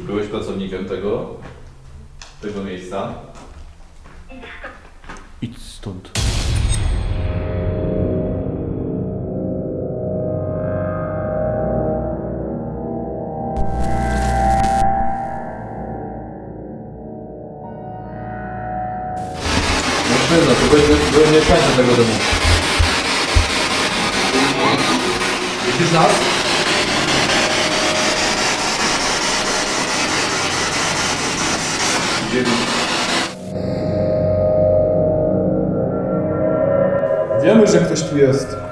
Czy byłeś pracownikiem tego, tego miejsca? Idź stąd. No pewno, to byłeś, byłem mieszkańcem tego domu. Widzisz nas? Wiemy, że ktoś tu jest.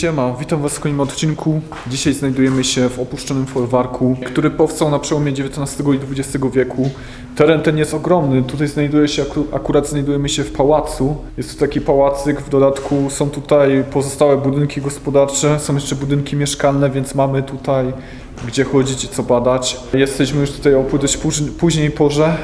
Siema, witam was w kolejnym odcinku. Dzisiaj znajdujemy się w opuszczonym folwarku, który powstał na przełomie XIX i XX wieku. Teren ten jest ogromny. Tutaj znajduje się, aku- akurat znajdujemy się w pałacu. Jest to taki pałacyk, w dodatku są tutaj pozostałe budynki gospodarcze, są jeszcze budynki mieszkalne, więc mamy tutaj gdzie chodzić i co badać. Jesteśmy już tutaj o dość póź- później porze.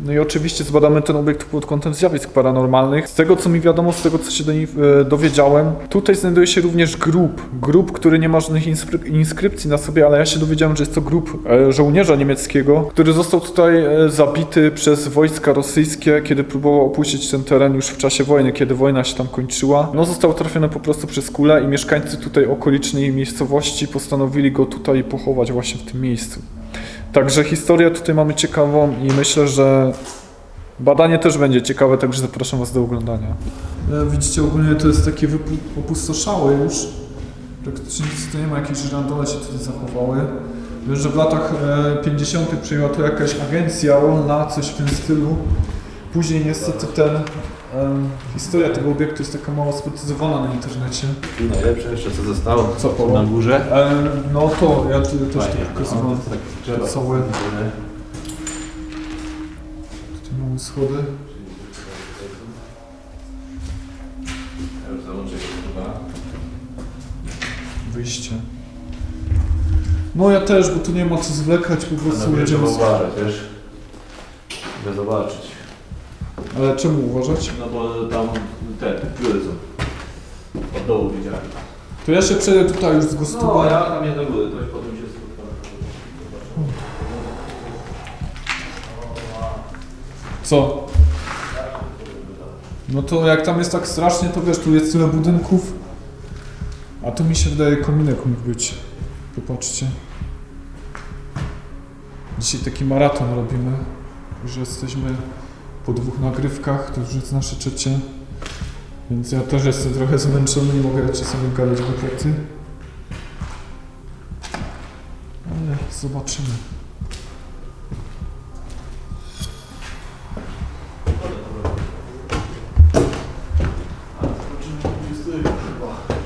No i oczywiście zbadamy ten obiekt pod kątem zjawisk paranormalnych. Z tego co mi wiadomo, z tego co się do e, dowiedziałem, tutaj znajduje się również grób. Grób, który nie ma żadnych inskryp- inskrypcji na sobie, ale ja się dowiedziałem, że jest to grób e, żołnierza niemieckiego, który został tutaj e, zabity przez wojska rosyjskie, kiedy próbował opuścić ten teren już w czasie wojny, kiedy wojna się tam kończyła. No został trafiony po prostu przez kulę i mieszkańcy tutaj okolicznej miejscowości postanowili go tutaj pochować właśnie w tym miejscu. Także historię tutaj mamy ciekawą i myślę, że badanie też będzie ciekawe, także zapraszam Was do oglądania. E, Widzicie, ogólnie to jest takie opustoszałe już. Praktycznie nic tu nie ma, jakieś żyrandole się tutaj zachowały. Wiem, że w latach e, 50. przejęła to jakaś agencja rolna, coś w tym stylu. Później niestety ten, historia tego obiektu jest taka mało sprecyzowana na internecie. Tu najlepsze jeszcze co zostało. Co, Paweł? Na górze. No to, ja też Fajnie. to pokazywałem. No, tak. Całe. Tutaj mamy schody. Ja już załączę się chyba. Wyjście. No ja też, bo tu nie ma co zwlekać, po prostu No, jedziemy. trzeba z- uważać, wiesz? Trzeba zobaczyć. Ale czemu uważać? No bo tam te góry są. Od dołu widziałem. To ja się przejdę tutaj już z No, ja tam nie do góry, to już potem się. Co? No to jak tam jest tak strasznie, to wiesz, tu jest tyle budynków. A tu mi się wydaje kominek mógł być. Popatrzcie. Dzisiaj taki maraton robimy. Już jesteśmy po dwóch nagrywkach, to już jest nasze trzecie. Więc ja też jestem trochę zmęczony, nie mogę czasami gadać głupoty. Ale zobaczymy.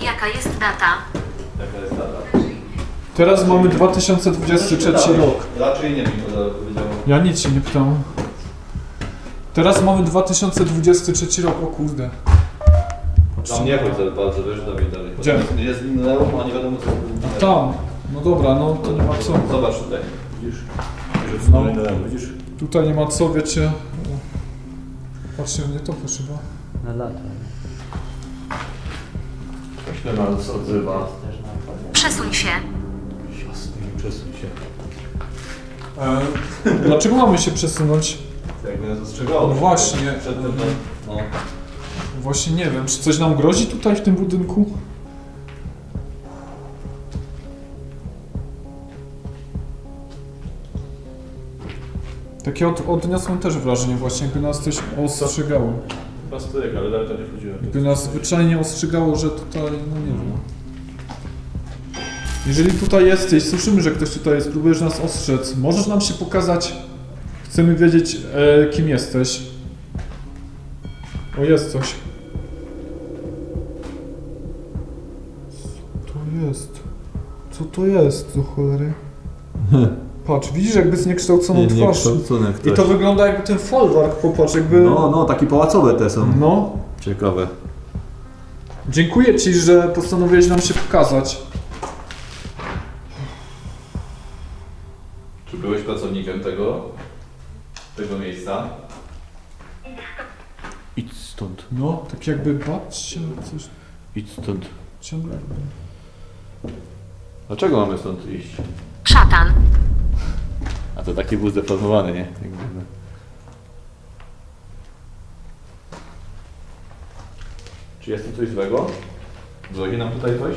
Jaka jest data? Jaka jest data? Teraz mamy 2023 rok. Raczej nie wiem, powiedział. Ja nic się nie pytam. Teraz mamy 2023 rok, o kurde. Tam nie chodź za bardzo, wiesz, Dawid, dalej. Gdzie? Jest minęło, a nie wiadomo co A tam. No dobra, no to nie ma co. Zobacz tutaj. Widzisz? No. minęło, widzisz? Tutaj nie ma co, wiecie. Patrzcie, nie to chyba. Na lata. Nie ma co odzywa. Przesuń się. Jasne, przesuń się. E, dlaczego mamy się przesunąć? Jak mnie zastrzegało. No właśnie. Przed tym, no. no. Właśnie nie wiem, czy coś nam grozi tutaj w tym budynku? Takie od, odniosłem też wrażenie właśnie, jakby nas coś ostrzegało. Pastyk, ale daleko nie wchodziłem. Jakby nas zwyczajnie ostrzegało, że tutaj, no nie wiem. Jeżeli tutaj jesteś, słyszymy, że ktoś tutaj jest, próbujesz nas ostrzec, możesz nam się pokazać? Chcemy wiedzieć, e, kim jesteś. O, jest coś. Co to jest? Co to jest, do cholery? Patrz, widzisz jakby zniekształconą twarz. I to wygląda jakby ten folwark, popatrz, jakby... No, no, takie pałacowe te są. no. Ciekawe. Dziękuję Ci, że postanowiłeś nam się pokazać. No, tak jakby bać się coś Idź stąd. ciągle. Dlaczego mamy stąd iść? Szatan. A to taki był zdeformowany, nie? Jakby, no. Czy jest tu coś złego? Grozi nam tutaj coś?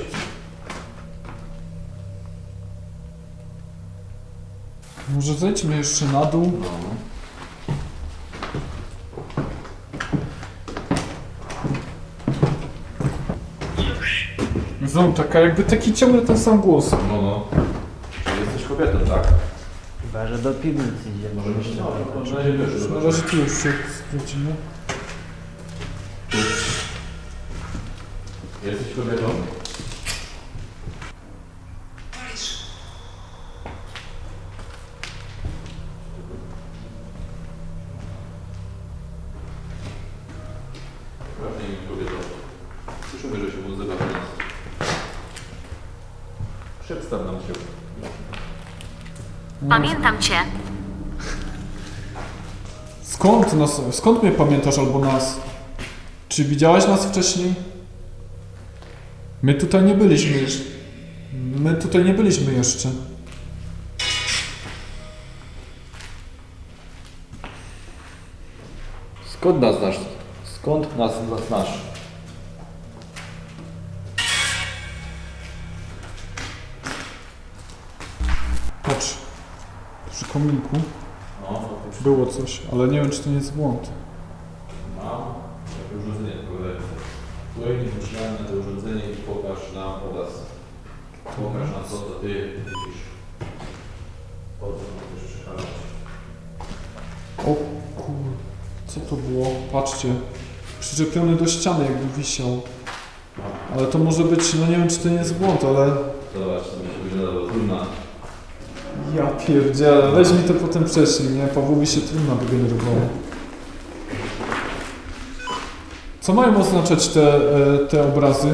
Może zejdźmy jeszcze na dół. No. Znowu taka jakby taki ciągle ten sam głos. No, no. Czyli jesteś kobietą, tak? Chyba, że do piwnicy idziemy. Może być no, na razie wiesz, Na razie tu już się sprawdzimy. Przedstaw nam się. Pamiętam cię. Skąd nas, skąd mnie pamiętasz albo nas? Czy widziałaś nas wcześniej? My tutaj nie byliśmy jeszcze. My tutaj nie byliśmy jeszcze. Skąd nas znasz? Skąd nas znasz? Kominku No, było coś, ale nie wiem czy to nie jest błąd. mam takie urządzenie Wejdzie myślałem na to urządzenie i pokaż nam obraz. Pokaż nam co to ty widzisz. Po co nam? O kur... Co to było? Patrzcie. Przyczepiony do ściany jakby wisiał. Ale to może być, no nie wiem czy to nie jest błąd, ale... Zobacz, to mi się wyglądało trudna. Ja pierdzielę, weź mi to potem przeszli, nie? Pawłowi się trudno wygenerowało. Co mają oznaczać te, e, te obrazy?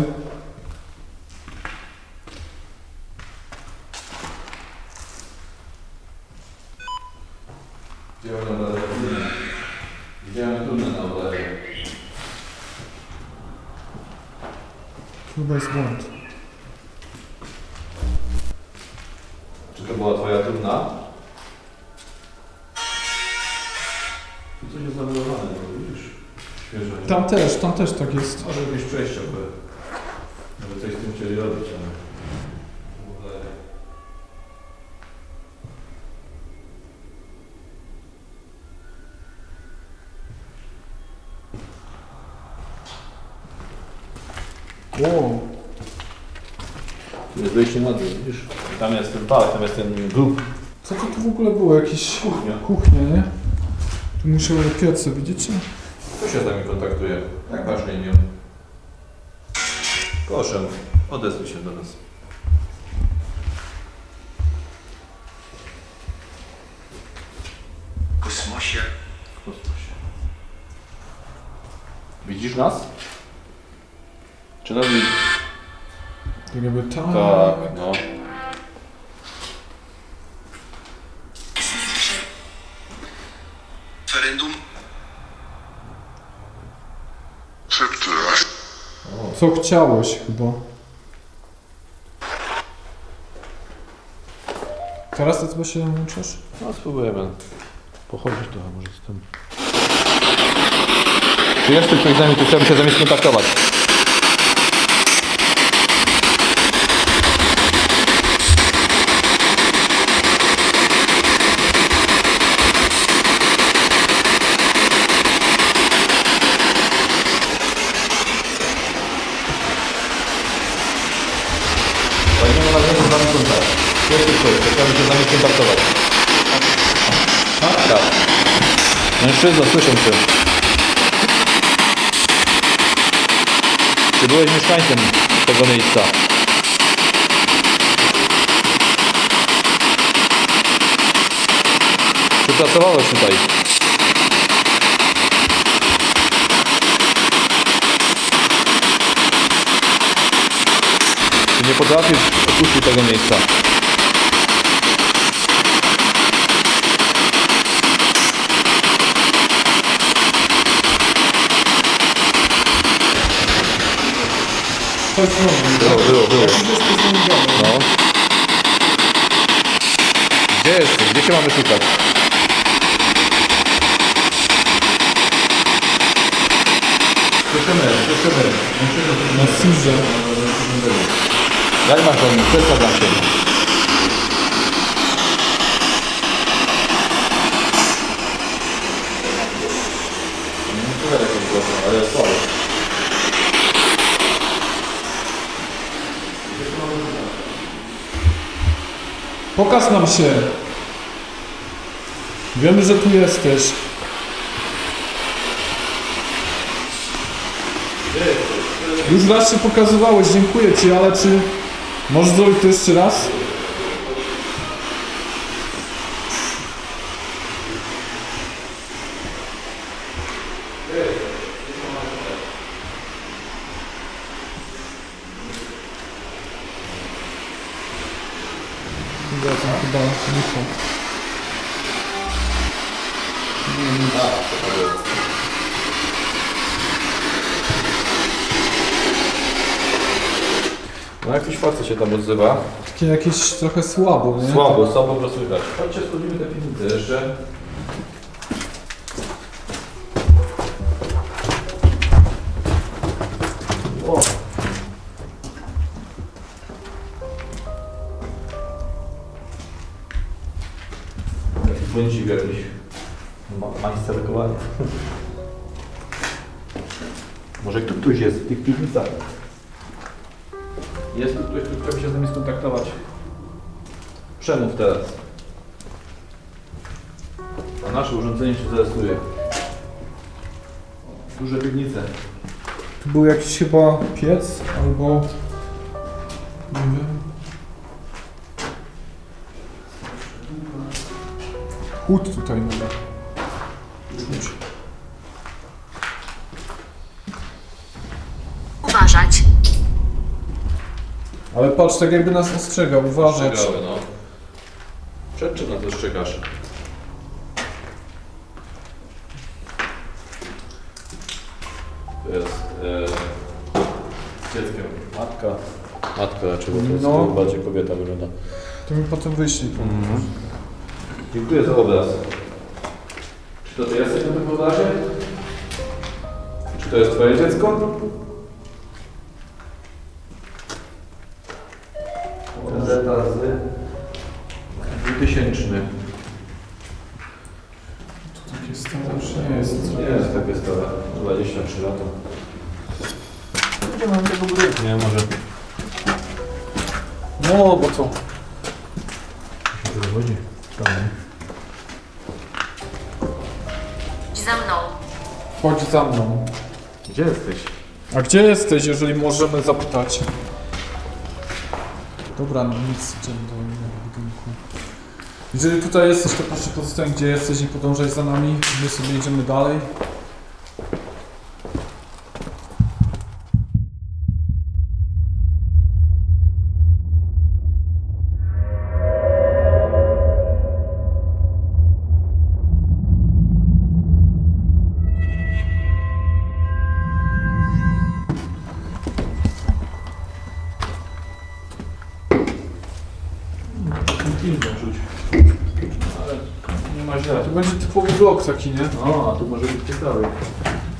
Wow. Tu jest wejście na dół, widzisz? Tam jest ten park, tam jest ten grób. Co to tu w ogóle było? Jakieś Kuchnia. kuchnia, nie? Tu musiały piece, widzicie? Kto się z nami kontaktuje? Jak masz na imię? Proszę, odezwij się do nas. W kosmosie. W kosmosie. Widzisz nas? Czy widzisz? Tak jakby tak. Tak, no. Referendum. Co chciałeś chyba? Teraz to chyba się łączysz? No spróbujemy pochodzić trochę może z tym. Czy jest tu ktoś z nami, tu chciałbym się z nami skontaktować? Weźmiemy na razie z nami kontakt. Jest tu ktoś, skontaktować. Tak? Tak. Mężczyzna, słyszę cię. Czy byłeś mieszkańcem tego miejsca? Czy pracowałeś tutaj? Czy nie potrafisz opuścić tego miejsca? Twoją stroną. Było, było, było. To jest. No. Gdzie jesteś? Gdzie się mamy szukać? Na Sirze. Jak masz on? Przedstaw nam się. Ale słabo. Pokaż nam się. Wiemy, że tu jesteś. Już raz się pokazywałeś, dziękuję Ci, ale czy możesz zrobić to jeszcze raz? Odzywa. Takie jakieś trochę słabo, nie? Słabo, słabo go słychać. Chodźcie, sprawdzimy te piwnice jeszcze. O. Taki błędzik jakiś. Ma- Majsterkowanie. Może tu ktoś jest w tych piwnicach? Jest tu ktoś, kto chciałby się z nami skontaktować? Przemów teraz. A nasze urządzenie się zaresuje. Duże piwnice. Tu był jakiś chyba piec albo... Nie wiem. Chłód tutaj może. Czuć. Uważać. Ale patrz, tak jakby nas ostrzegał, uważać. Ostrzegały, no. Przed czym nas ostrzegasz? To jest e, z dzieckiem. Matka. Matka raczej, bo to jest No. bardziej kobieta wygląda. To mi potem wyślij. Dziękuję za obraz. Czy to ty jesteś na tym obrazie? Czy to jest twoje dziecko? Za mną. Chodź za mną. Gdzie jesteś? A gdzie jesteś, jeżeli możemy zapytać? Dobra, no nic, idziemy do innego budynku. Jeżeli tutaj jesteś, to proszę pozostań gdzie jesteś i podążaj za nami. My sobie idziemy dalej. Nie? No, a tu może być ciekawy.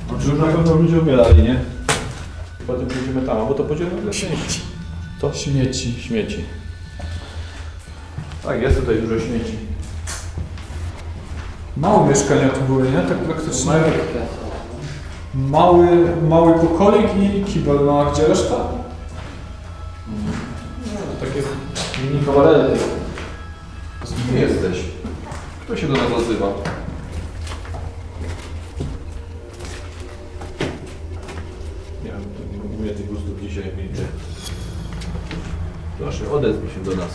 Znaczy, już na pewno ludzie umierali, nie? Potem pójdziemy tam, bo to podzielimy na części. To śmieci. Śmieci. Tak, jest tutaj dużo śmieci. Mało mieszkania tu były, nie? Tak praktycznie. Mały, mały pokoik i kibel, no a gdzie reszta? No, takie mini kawarery. Kim jesteś? Kto się do nas odzywa? Proszę, odezwij się do nas.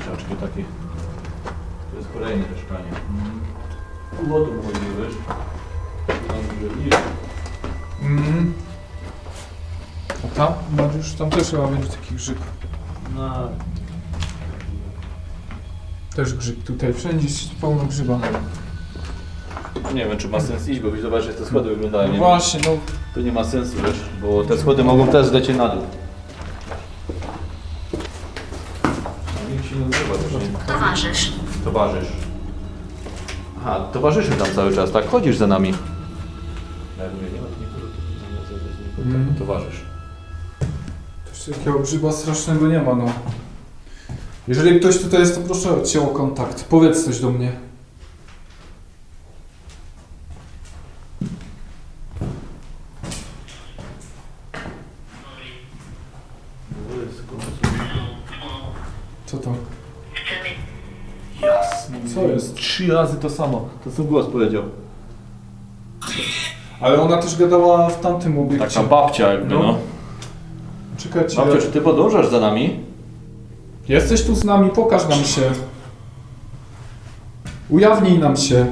Krzaczki takie. To jest kolejne mieszkanie. Tym mówiłeś. Mhm. A tam? Mariusz, tam też chyba będzie taki grzyb. No, Też grzyb tutaj, wszędzie jest pełno grzyba. nie wiem, czy ma sens iść, bo zobaczył, jak te schody wyglądają. No nie? właśnie, no To nie ma sensu, wiesz, bo te schody mogą też zlecieć na dół. Nikt się nie odzywa też, nie? Towarzysz. Aha, towarzyszy tam cały czas, tak? Chodzisz za nami. Ja mówię, nie ma tu nikogo, to nie ma Mm. towarzysz. Też takiego grzyba strasznego nie ma, no. Jeżeli ktoś tutaj jest, to proszę Cię o kontakt. Powiedz coś do mnie. Co to? Jasne. Co jest? Trzy razy to samo. To co głos powiedział. Ale ona też gadała w tamtym obiekcie. Taka babcia jakby, No. no. Czekajcie. Babcia, czy ty podążasz za nami? Jesteś tu z nami, pokaż nam się. Ujawnij nam się.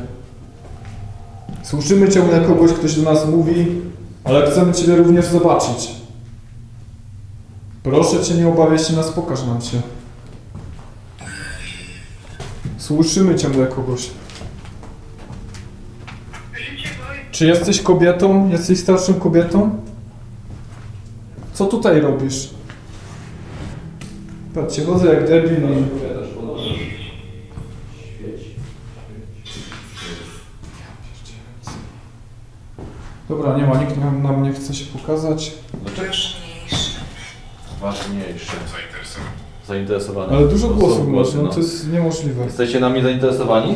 Słyszymy Cię na kogoś, ktoś do nas mówi, ale chcemy Ciebie również zobaczyć. Proszę Cię, nie obawiaj się nas, pokaż nam się. Słyszymy ciągle kogoś. Czy jesteś kobietą? Jesteś starszą kobietą? Co tutaj robisz? Patrzcie, chodzę jak debil i... Dobra, nie ma, nikt nam, nam nie chce się pokazać. Dlaczego? Ważniejsze. Ale dużo głosów masz, głosy, no to jest niemożliwe. Jesteście nami zainteresowani?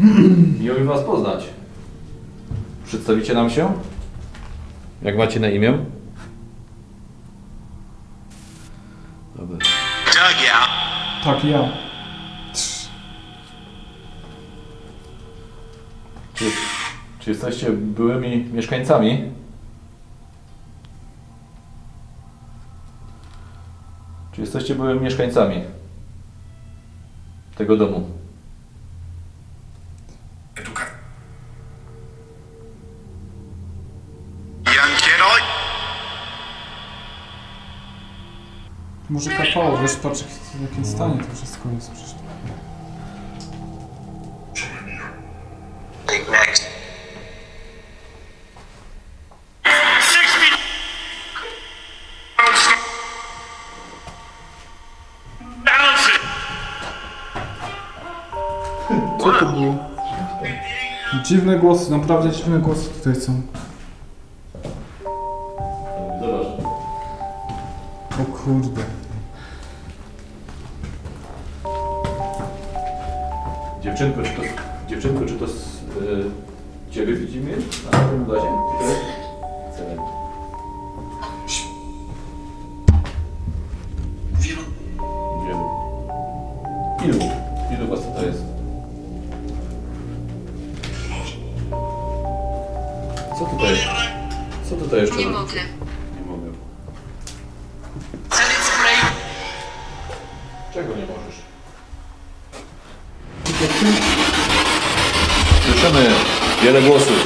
Miło mi was poznać. Przedstawicie nam się? Jak macie na imię? Dobra. Tak, ja. Czy, czy jesteście byłymi mieszkańcami? Czy jesteście byłymi mieszkańcami tego domu? Może kapało, wiesz, patrz w jakim stanie to wszystko jest przecież. Co to było? Dziwne głosy, naprawdę dziwne głosy tutaj są. Zobacz. O kurde. Dziewczynko, czy to, dziewczynko, czy to z, y, ciebie widzimy na tym obrazie? Słyszymy wiele głosów.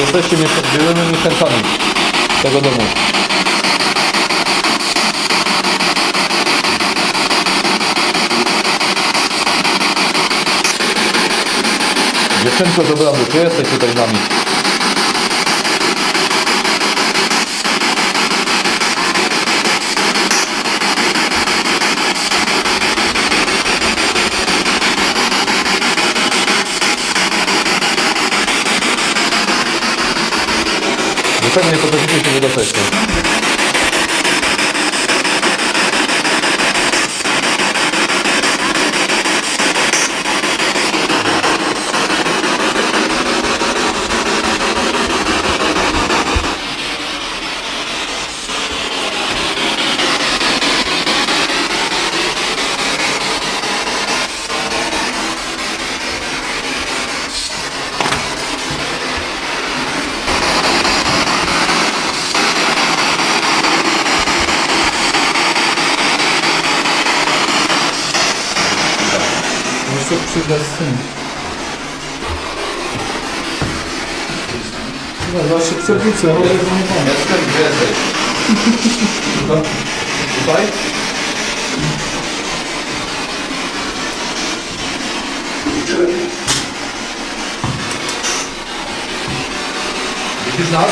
Jesteście byłymi mieszkańcami tego domu? Dziewczynko z obrazu, czy jesteś tutaj z nami? Dlaczego nie potraficie Isso é função. Eu não reconheço que é velho. Vai. Wie ist das?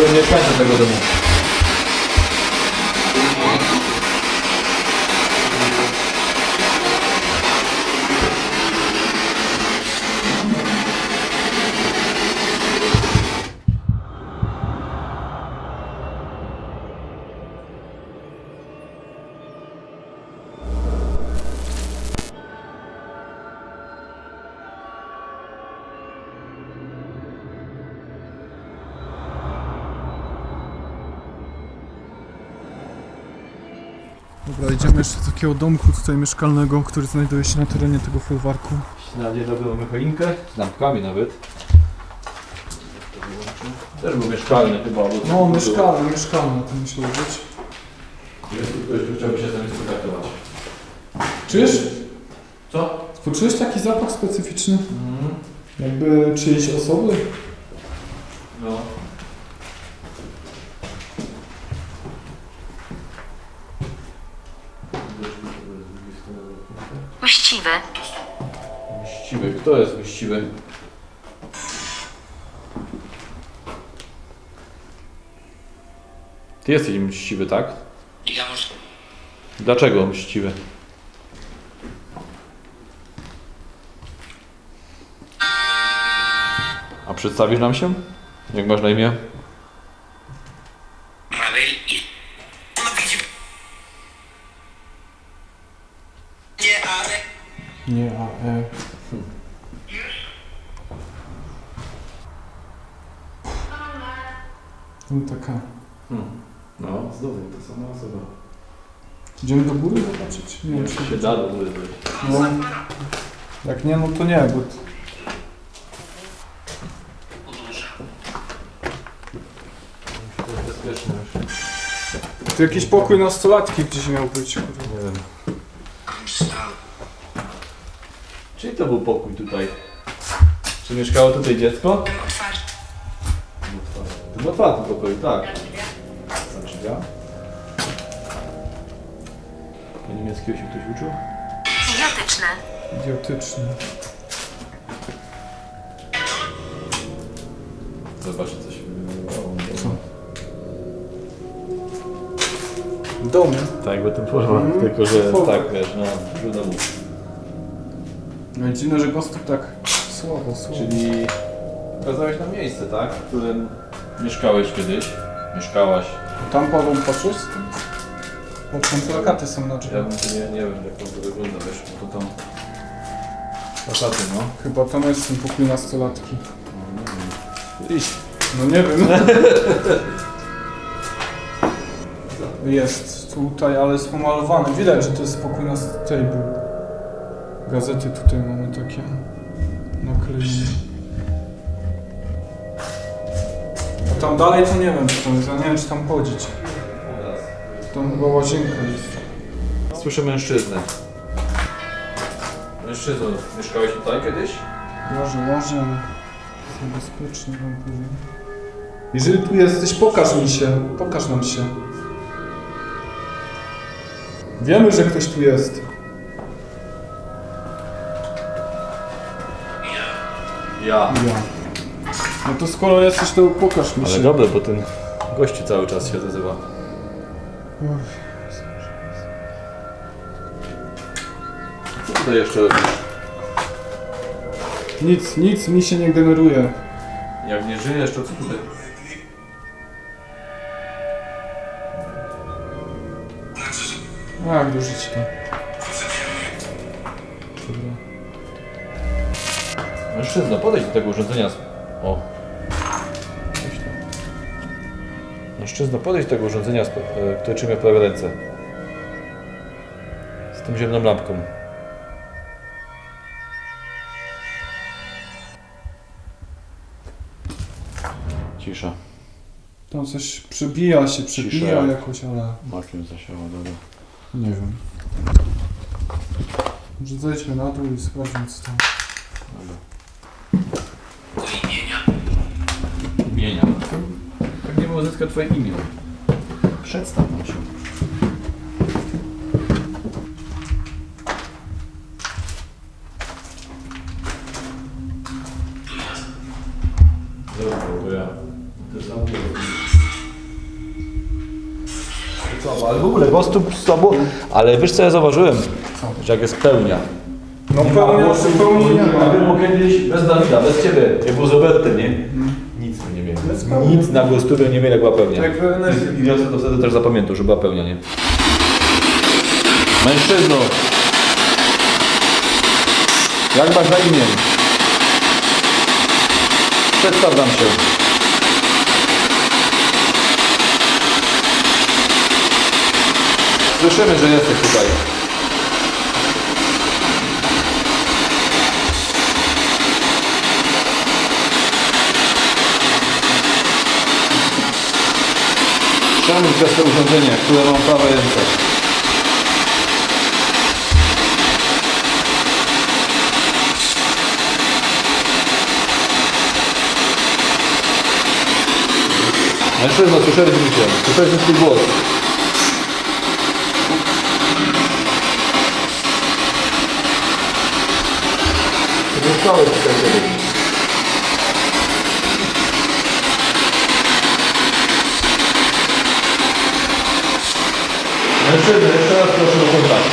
To były, były mieszkańcy tego takiego domku tutaj mieszkalnego, który znajduje się na terenie tego folwarku. Na dzień dobry choinkę, z lampkami nawet. Też był mieszkalny chyba. albo coś No, było. mieszkalne, mieszkalne to musiało być. Jest tu ktoś, kto chciałby się z nami skontaktować. Czujesz? Co? Poczułeś taki zapach specyficzny? Mhm. Jakby czyjejś osoby? No. Mściwy. Kto jest mściwy? Ty jesteś mściwy, tak? Dlaczego mściwy? A przedstawisz nam się? Jak masz na imię? Nie, a e. No taka. No, znowu to sama osoba. Idziemy do góry zobaczyć? Nie wiem, czy się da do góry. No. Jak nie, no to nie, bo... t- To jest bezpieczne już. To jakiś pokój nastolatki gdzieś miał być, kurwa. Nie wiem. Czyli to był pokój tutaj? Czy mieszkało tutaj dziecko? Otwarty pokój, tak. Znaczy ja? A niemieckiego się ktoś uczył? Idiotyczne. Idiotyczny. Zobaczcie coś wyglądało. Co? Dom. Tak, jakby ten folwark, Mhm. tylko że tak, wiesz, no, przy domu. No i dziwne, że Gostów tak słabo, słabo. Czyli pokazałeś nam miejsce, tak? W którym mieszkałeś kiedyś. Mieszkałaś. Tam Paweł patrzysz? Bo tam plakaty są na Ja drzwiach. bym tu nie, nie wiem jak to wygląda, wiesz, bo to tam... Plakaty, no. Chyba tam jest ten pokój nastolatki. Iść. No nie wiem. Jest tutaj, ale jest pomalowany. Widać, że to jest pokój na stable. Gazety tutaj mamy takie naklejone. Tam dalej to nie wiem, czy tam jest. Ja nie wiem, czy tam chodzić. Tam chyba łazienka jest. Słyszę mężczyznę. Mężczyzno, mieszkałeś tutaj kiedyś? Może, może, ale niebezpiecznie wam powiem. Jeżeli tu jesteś, pokaż mi się. Pokaż nam się. Wiemy, że ktoś tu jest. Ja. Ja. No to skoro jesteś, to pokaż mi Ale się. dobre, bo ten gościu cały czas się odzywa. Co tutaj jeszcze robisz? Nic, nic mi się nie generuje. Jak nie żyjesz, to co tutaj? A, jak do życia. Dobra. Mężczyzno, podejdź do tego urządzenia. z- O. Mężczyzno, podejdź do tego urządzenia, e, które trzyma w prawej ręce. Z tą ziemną lampką. Cisza. Tam coś przebija się, przebija Cisza. jakoś, ale Makiem zasiała, dobra. nie wiem. Może zejdźmy na dół i sprawdźmy co tam. Imienia. Tak nie było zyskać twoje imię. Przedstaw nam się. Ale w ogóle gostu słabo. Ale wiesz co ja zauważyłem? Że jak jest pełnia. No pełnia, ma. Było kiedyś bez Dawida, bez ciebie. Jak było z Robertem, nie? Nic na gostówę nie mieli, jak była pełnia. Energii. I ja to wtedy też zapamiętał, że była pełnia, nie? Mężczyzno! Jak masz na imię? Przedstaw nam się. Słyszymy, że jesteś tutaj. Czemu przez to urządzenie, które mam prawe ręce? Mężczyzna, słyszeliśmy Cię. Słyszeliśmy Twój głos. Zostałeś tutaj kiedyś. Mężczyzna, jeszcze raz proszę o kontakt.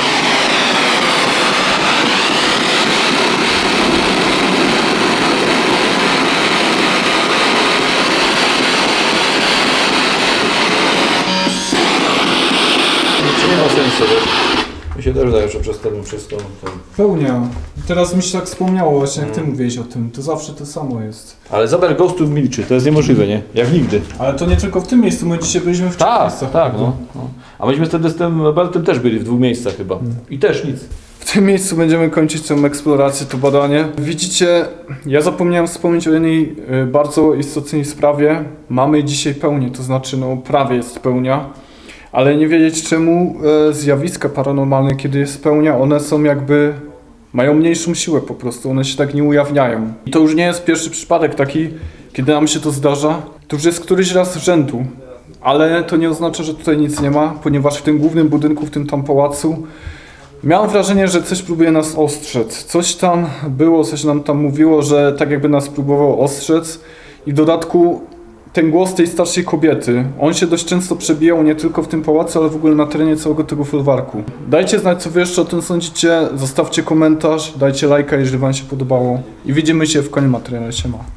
Nie ma sensu? Mi się też wydaje, że przez ten, przez tą, tą... Pełnia. Teraz mi się tak wspomniało właśnie, jak ty mówiłeś o tym. To zawsze to samo jest. Ale zobacz, Ghostu milczy, to jest niemożliwe, nie? Jak nigdy. Ale to nie tylko w tym miejscu, my dzisiaj byliśmy w trzech Tak, miejscach. tak, no. no. A myśmy wtedy z tym Robertem też byli w dwóch miejscach chyba. I też nic. W tym miejscu będziemy kończyć tą eksplorację, to badanie. Widzicie, ja zapomniałem wspomnieć o jednej y, bardzo istotnej sprawie. Mamy dzisiaj pełnię, to znaczy no prawie jest pełnia, ale nie wiedzieć czemu e, zjawiska paranormalne, kiedy jest pełnia, one są jakby, mają mniejszą siłę po prostu, one się tak nie ujawniają. I to już nie jest pierwszy przypadek taki, kiedy nam się to zdarza. To już jest któryś raz z rzędu. Ale to nie oznacza, że tutaj nic nie ma, ponieważ w tym głównym budynku, w tym tam pałacu, Miałem wrażenie, że coś próbuje nas ostrzec. Coś tam było, coś nam tam mówiło, że tak jakby nas próbował ostrzec. I w dodatku ten głos tej starszej kobiety, on się dość często przebijał nie tylko w tym pałacu, ale w ogóle na terenie całego tego folwarku. Dajcie znać, co wy jeszcze o tym sądzicie, zostawcie komentarz, dajcie lajka, jeżeli wam się podobało. I widzimy się w kolejnym materiale. Siema.